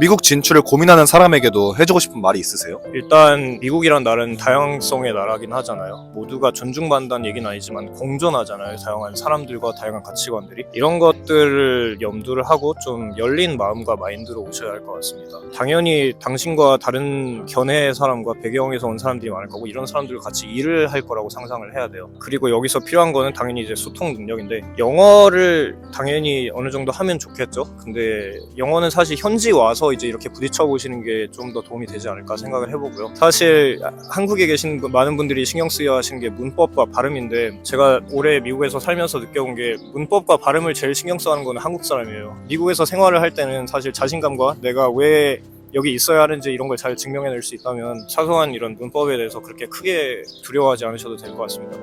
미국 진출을 고민하는 사람에게도 해주고 싶은 말이 있으세요? 일단 미국이란 나라는 다양성의 나라긴 하잖아요. 모두가 존중받는다는 얘기는 아니지만 공존하잖아요. 다양한 사람들과 다양한 가치관들이 이런 것들을 염두를 하고 좀 열린 마음과 마인드로 오셔야 할 것 같습니다. 당연히 당신과 다른 견해의 사람과 배경에서 온 사람들이 많을 거고 이런 사람들과 같이 일을 할 거라고 상상을 해야 돼요. 그리고 여기서 필요한 거는 당연히 이제 소통 능력인데 영어를 당연히 어느 정도 하면 좋겠죠. 근데 영어는 사실 현지 와서 이제 이렇게 부딪혀 보시는 게 좀 더 도움이 되지 않을까 생각을 해보고요. 사실 한국에 계신 분- 많은 분들이 신경 쓰여 하시는 게 문법과 발음인데 제가 올해 미국에서 살면서 느껴본 게 문법과 발음을 제일 신경 써하는 거는 한국 사람이에요. 미국에서 생활을 할 때는 사실 자신감과 내가 왜 여기 있어야 하는지 이런 걸 잘 증명해낼 수 있다면 사소한 이런 문법에 대해서 그렇게 크게 두려워하지 않으셔도 될 것 같습니다.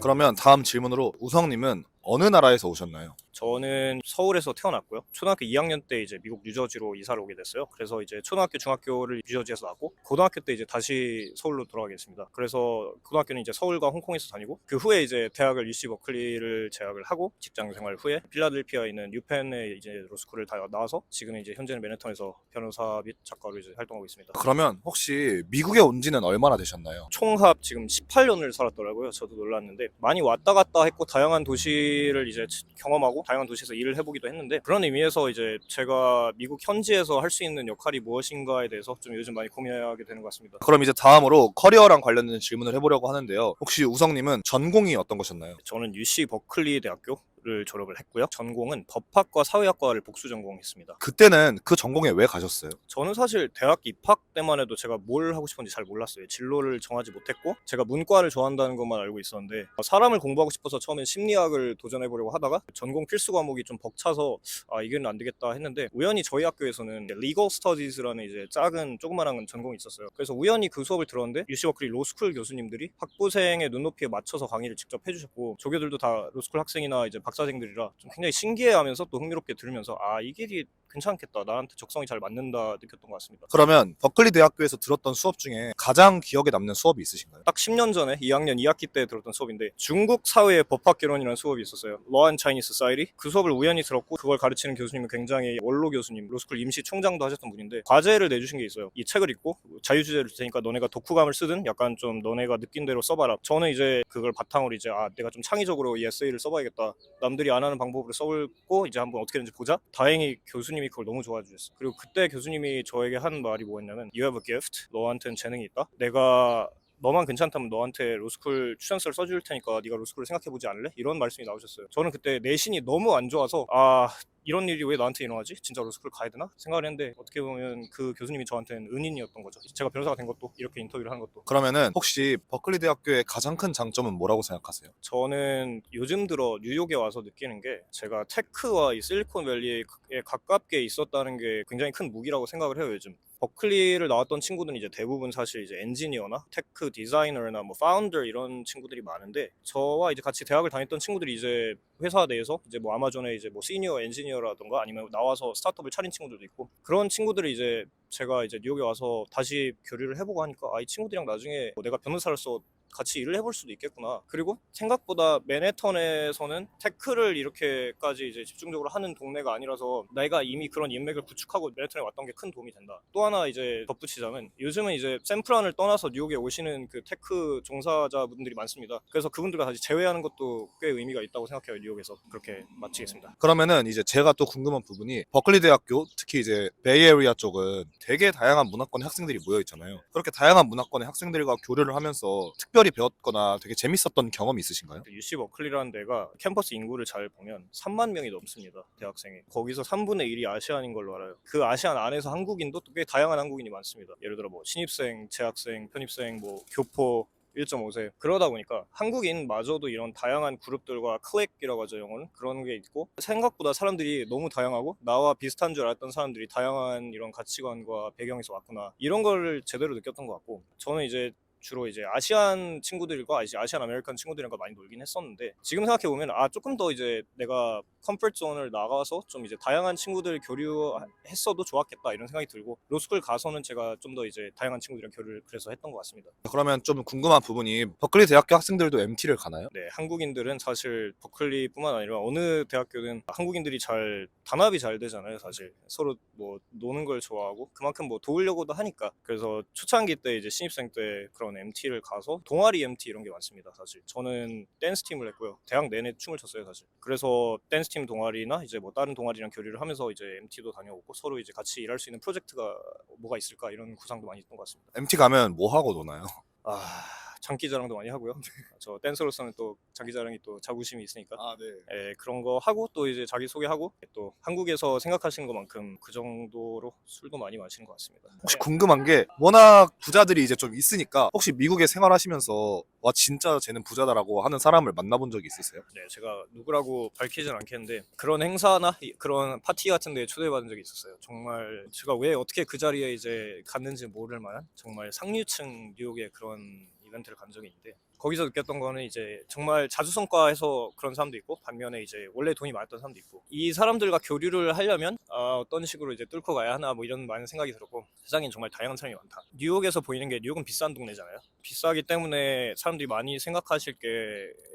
그러면 다음 질문으로 우성님은 어느 나라에서 오셨나요? 저는 서울에서 태어났고요. 초등학교 2학년 때 이제 미국 뉴저지로 이사를 오게 됐어요. 그래서 이제 초등학교, 중학교를 뉴저지에서 나고 고등학교 때 이제 다시 서울로 돌아가게 됐습니다. 그래서 고등학교는 이제 서울과 홍콩에서 다니고 그 후에 이제 대학을 UC 버클리를 재학을 하고 직장 생활 후에 필라델피아에 있는 뉴펜에 이제 로스쿨을 다 나와서 지금은 이제 현재는 맨해튼에서 변호사 및 작가로 이제 활동하고 있습니다. 그러면 혹시 미국에 온 지는 얼마나 되셨나요? 총합 지금 18년을 살았더라고요. 저도 놀랐는데 많이 왔다 갔다 했고 다양한 도시를 이제 경험하고 다양한 도시에서 일을 해보기도 했는데 그런 의미에서 이제 제가 미국 현지에서 할 수 있는 역할이 무엇인가에 대해서 좀 요즘 많이 고민하게 되는 것 같습니다. 그럼 이제 다음으로 커리어랑 관련된 질문을 해보려고 하는데요. 혹시 우성님은 전공이 어떤 것이었나요? 저는 UC 버클리 대학교 를 졸업을 했고요. 전공은 법학과 사회학과를 복수 전공했습니다. 그때는 그 전공에 왜 가셨어요? 저는 사실 대학 입학 때만 해도 제가 뭘 하고 싶은지 잘 몰랐어요. 진로를 정하지 못했고 제가 문과를 좋아한다는 것만 알고 있었는데 사람을 공부하고 싶어서 처음엔 심리학을 도전해 보려고 하다가 전공 필수 과목이 좀 벅차서 아 이건 안 되겠다 했는데 우연히 저희 학교에서는 리걸 스터디즈라는 이제 작은 조그만한 전공이 있었어요. 그래서 우연히 그 수업을 들었는데 유시 버클리 로스쿨 교수님들이 학부생의 눈높이에 맞춰서 강의를 직접 해주셨고 조교들도 다 로스쿨 학생이나 이제 박 사생들이라 좀 굉장히 신기해하면서 또 흥미롭게 들으면서 아이 길이 괜찮겠다 나한테 적성이 잘 맞는다 느꼈던 것 같습니다. 그러면 버클리 대학교에서 들었던 수업 중에 가장 기억에 남는 수업이 있으신가요? 딱 10년 전에 2학년 2학기 때 들었던 수업인데 중국 사회의 법학 개론이라는 수업이 있었어요. Law and Chinese Society. 그 수업을 우연히 들었고 그걸 가르치는 교수님은 굉장히 원로 교수님, 로스쿨 임시 총장도 하셨던 분인데 과제를 내주신 게 있어요. 이 책을 읽고 자유주제를 줄 테니까 너네가 독후감을 쓰든 약간 좀 너네가 느낀 대로 써봐라. 저는 이제 그걸 바탕으로 이제 아 내가 좀 창의적으로 이 에세이를 써봐야겠다. 남들이 안 하는 방법으로 써볼고 이제 한번 어떻게 되는지 보자. 다행히 교수님 이 그걸 너무 좋아해 주셨어요. 그리고 그때 교수님이 저에게 한 말이 뭐였냐면 You have a gift. 너한테는 재능이 있다. 내가 너만 괜찮다면 너한테 로스쿨 추천서를 써줄 테니까 네가 로스쿨을 생각해보지 않을래? 이런 말씀이 나오셨어요. 저는 그때 내신이 너무 안 좋아서 아 이런 일이 왜 나한테 일어나지? 진짜 로스쿨 가야 되나? 생각을 했는데 어떻게 보면 그 교수님이 저한테는 은인이었던 거죠. 제가 변호사가 된 것도 이렇게 인터뷰를 한 것도 그러면은 혹시 버클리 대학교의 가장 큰 장점은 뭐라고 생각하세요? 저는 요즘 들어 뉴욕에 와서 느끼는 게 제가 테크와 이 실리콘밸리에 가깝게 있었다는 게 굉장히 큰 무기라고 생각을 해요 요즘. 버클리를 나왔던 친구들은 이제 대부분 사실 이제 엔지니어나 테크 디자이너나 뭐 파운더 이런 친구들이 많은데 저와 이제 같이 대학을 다녔던 친구들이 이제 회사 내에서 이제 뭐 아마존에 이제 뭐 시니어 엔지니어라던가 아니면 나와서 스타트업을 차린 친구들도 있고 그런 친구들이 이제 제가 이제 뉴욕에 와서 다시 교류를 해보고 하니까 아 이 친구들이랑 나중에 뭐 내가 변호사로서 같이 일을 해볼 수도 있겠구나. 그리고 생각보다 맨해튼에서는 테크를 이렇게까지 이제 집중적으로 하는 동네가 아니라서 내가 이미 그런 인맥을 구축하고 맨해튼에 왔던 게 큰 도움이 된다. 또 하나 이제 덧붙이자면 요즘은 이제 샌프란을 떠나서 뉴욕에 오시는 그 테크 종사자분들이 많습니다. 그래서 그분들과 다시 제외하는 것도 꽤 의미가 있다고 생각해요. 뉴욕에서 그렇게 마치겠습니다. 그러면은 이제 제가 또 궁금한 부분이 버클리 대학교 특히 이제 베이에리아 쪽은 되게 다양한 문화권의 학생들이 모여 있잖아요. 그렇게 다양한 문화권의 학생들과 교류를 하면서 특별히 배웠거나 되게 재밌었던 경험이 있으신가요? UC 버클리라는 데가 캠퍼스 인구를 잘 보면 3만 명이 넘습니다. 대학생이. 거기서 3분의 1이 아시안인 걸로 알아요. 그 아시안 안에서 한국인도 또 꽤 다양한 한국인이 많습니다. 예를 들어 뭐 신입생, 재학생, 편입생, 뭐 교포 1.5세 그러다 보니까 한국인마저도 이런 다양한 그룹들과 클릭이라고 하죠 영어는 그런 게 있고 생각보다 사람들이 너무 다양하고 나와 비슷한 줄 알았던 사람들이 다양한 이런 가치관과 배경에서 왔구나 이런 걸 제대로 느꼈던 것 같고 저는 이제 주로 이제 아시안 친구들과 이제 아시안 아메리칸 친구들과 많이 놀긴 했었는데 지금 생각해 보면 아 조금 더 이제 내가 컴포트 존을 나가서 좀 이제 다양한 친구들 교류했어도 좋았겠다 이런 생각이 들고 로스쿨 가서는 제가 좀 더 이제 다양한 친구들이랑 교류를 그래서 했던 것 같습니다. 그러면 좀 궁금한 부분이 버클리 대학교 학생들도 MT를 가나요? 네, 한국인들은 사실 버클리뿐만 아니라 어느 대학교든 한국인들이 잘 단합이 잘 되잖아요, 사실. 서로 뭐 노는 걸 좋아하고 그만큼 뭐 도우려고도 하니까. 그래서 초창기 때 이제 신입생 때 그런 MT를 가서 동아리 MT 이런 게 많습니다, 사실. 저는 댄스 팀을 했고요. 대학 내내 춤을 췄어요, 사실. 그래서 댄스 팀 동아리나 이제 뭐 다른 동아리랑 교류를 하면서 이제 MT도 다녀오고 서로 이제 같이 일할 수 있는 프로젝트가 뭐가 있을까 이런 구상도 많이 했던 것 같습니다. MT 가면 뭐 하고 노나요? 아, 장기 자랑도 많이 하고요. 저 댄서로서는 또 장기 자랑이 또 자부심이 있으니까 아, 네. 예, 그런 거 하고 또 이제 자기 소개하고 또 한국에서 생각하시는 것만큼 그 정도로 술도 많이 마시는 것 같습니다. 혹시 궁금한 게 워낙 부자들이 이제 좀 있으니까 혹시 미국에 생활하시면서 와 진짜 쟤는 부자다라고 하는 사람을 만나본 적이 있으세요? 네, 제가 누구라고 밝히진 않겠는데 그런 행사나 이- 그런 파티 같은 데 초대받은 적이 있었어요. 정말 제가 왜 어떻게 그 자리에 이제 갔는지 모를 만한 정말 상류층 뉴욕의 그런 이벤트를 간 적이 있는데 거기서 느꼈던 거는 이제 정말 자주성과해서 그런 사람도 있고 반면에 이제 원래 돈이 많았던 사람도 있고 이 사람들과 교류를 하려면 아, 어떤 식으로 이제 뚫고 가야 하나 뭐 이런 많은 생각이 들었고 세상엔 정말 다양한 사람이 많다. 뉴욕에서 보이는 게 뉴욕은 비싼 동네잖아요. 비싸기 때문에 사람들이 많이 생각하실 게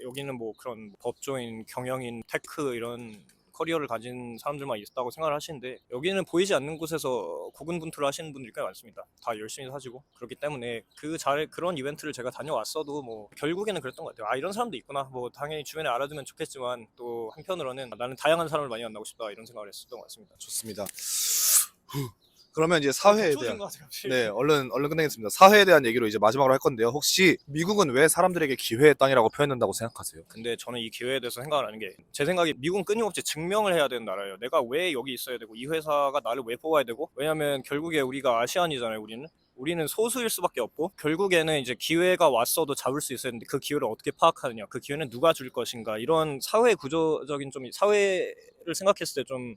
여기는 뭐 그런 법조인, 경영인, 테크 이런 커리어를 가진 사람들만 있다고 생각을 하시는데 여기는 보이지 않는 곳에서 고군분투를 하시는 분들이 꽤 많습니다. 다 열심히 사시고 그렇기 때문에 그 잘 그런 이벤트를 제가 다녀왔어도 뭐 결국에는 그랬던 것 같아요. 아 이런 사람도 있구나. 뭐 당연히 주변에 알아두면 좋겠지만 또 한편으로는 나는 다양한 사람을 많이 만나고 싶다 이런 생각을 했었던 것 같습니다. 좋습니다. 후. 그러면 이제 사회에 대한. 네 얼른 얼른 끝내겠습니다. 사회에 대한 얘기로 이제 마지막으로 할 건데요. 혹시 미국은 왜 사람들에게 기회의 땅이라고 표현한다고 생각하세요? 근데 저는 이 기회에 대해서 생각을 하는 게 제 생각에 미국은 끊임없이 증명을 해야 되는 나라예요. 내가 왜 여기 있어야 되고 이 회사가 나를 왜 뽑아야 되고 왜냐하면 결국에 우리가 아시안이잖아요. 우리는 우리는 소수일 수밖에 없고 결국에는 이제 기회가 왔어도 잡을 수 있어야 되는데 그 기회를 어떻게 파악하느냐 그 기회는 누가 줄 것인가 이런 사회 구조적인 좀 사회를 생각했을 때 좀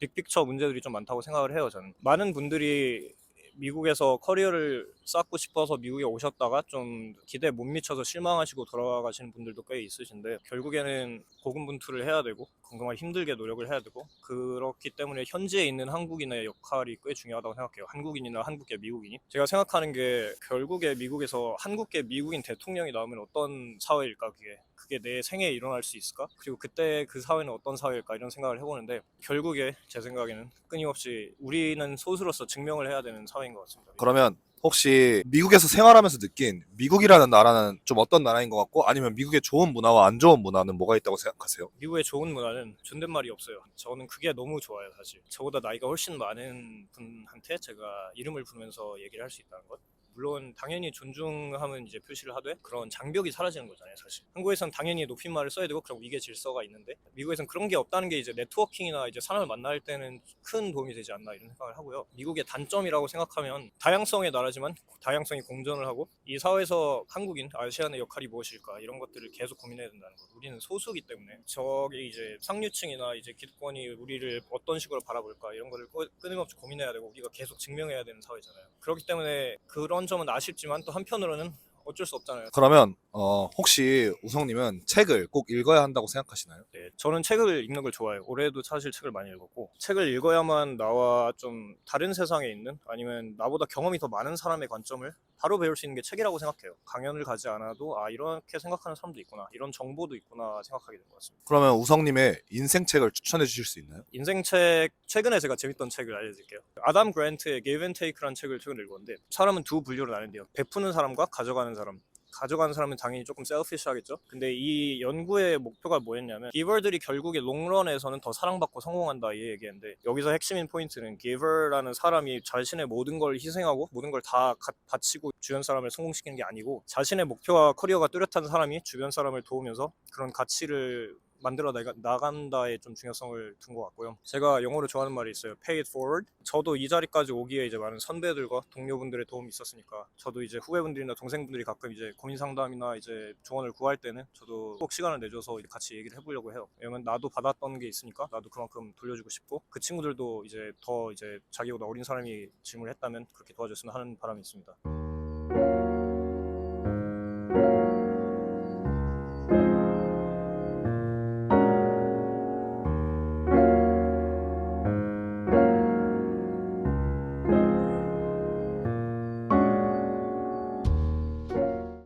빅픽처 문제들이 좀 많다고 생각을 해요 저는. 많은 분들이 미국에서 커리어를 쌓고 싶어서 미국에 오셨다가 좀 기대에 못 미쳐서 실망하시고 돌아가시는 분들도 꽤 있으신데 결국에는 고군분투를 해야 되고 정말 힘들게 노력을 해야 되고 그렇기 때문에 현지에 있는 한국인의 역할이 꽤 중요하다고 생각해요. 한국인이나 한국계 미국인이 제가 생각하는 게 결국에 미국에서 한국계 미국인 대통령이 나오면 어떤 사회일까 그게 그게 내 생애에 일어날 수 있을까? 그리고 그때 그 사회는 어떤 사회일까 이런 생각을 해보는데 결국에 제 생각에는 끊임없이 우리는 소수로서 증명을 해야 되는 사회 인 것 같습니다. 그러면 혹시 미국에서 생활하면서 느낀 미국이라는 나라는 좀 어떤 나라인 것 같고 아니면 미국의 좋은 문화와 안 좋은 문화는 뭐가 있다고 생각하세요? 미국의 좋은 문화는 존댓말이 없어요. 저는 그게 너무 좋아요, 사실. 저보다 나이가 훨씬 많은 분한테 제가 이름을 부르면서 얘기를 할 수 있다는 것. 물론 당연히 존중하면 이제 표시를 하되 그런 장벽이 사라지는 거잖아요, 사실. 한국에선 당연히 높임말을 써야 되고 그런 위계 질서가 있는데 미국에선 그런 게 없다는 게 이제 네트워킹이나 이제 사람을 만날 때는 큰 도움이 되지 않나 이런 생각을 하고요. 미국의 단점이라고 생각하면 다양성의 나라지만 다양성이 공존을 하고 이 사회에서 한국인, 아시안의 역할이 무엇일까 이런 것들을 계속 고민해야 된다는 것. 우리는 소수기 때문에 저기 이제 상류층이나 이제 기득권이 우리를 어떤 식으로 바라볼까 이런 거를 끊- 끊임없이 고민해야 되고 우리가 계속 증명해야 되는 사회잖아요. 그렇기 때문에 그런 점은 아쉽지만 또 한편으로는 어쩔 수 없잖아요. 그러면 어, 혹시 우성님은 책을 꼭 읽어야 한다고 생각하시나요? 네, 저는 책을 읽는 걸 좋아해요. 올해도 사실 책을 많이 읽었고 책을 읽어야만 나와 좀 다른 세상에 있는 아니면 나보다 경험이 더 많은 사람의 관점을 바로 배울 수 있는 게 책이라고 생각해요. 강연을 가지 않아도 아 이렇게 생각하는 사람도 있구나, 이런 정보도 있구나 생각하게 된 것 같습니다. 그러면 우성님의 인생 책을 추천해 주실 수 있나요? 인생책 최근에 제가 재밌던 책을 알려드릴게요. 아담 그랜트의 Give and Take라는 책을 최근에 읽었는데 사람은 두 분류로 나는데요. 베푸는 사람과 가져가는 사람. 가져가는 사람은 당연히 조금 셀피시하겠죠. 근데 이 연구의 목표가 뭐였냐면 기버들이 결국에 롱런에서는 더 사랑받고 성공한다 이 얘기인데 여기서 핵심인 포인트는 기버라는 사람이 자신의 모든 걸 희생하고 모든 걸 다 바치고 주변 사람을 성공시키는 게 아니고 자신의 목표와 커리어가 뚜렷한 사람이 주변 사람을 도우면서 그런 가치를 만들어 나가, 나간다에 좀 중요성을 둔 것 같고요. 제가 영어로 좋아하는 말이 있어요. Pay it forward. 저도 이 자리까지 오기에 이제 많은 선배들과 동료분들의 도움이 있었으니까 저도 이제 후배분들이나 동생분들이 가끔 이제 고민 상담이나 이제 조언을 구할 때는 저도 꼭 시간을 내줘서 같이 얘기를 해보려고 해요. 왜냐면 나도 받았던 게 있으니까 나도 그만큼 돌려주고 싶고 그 친구들도 이제 더 이제 자기보다 어린 사람이 질문을 했다면 그렇게 도와줬으면 하는 바람이 있습니다.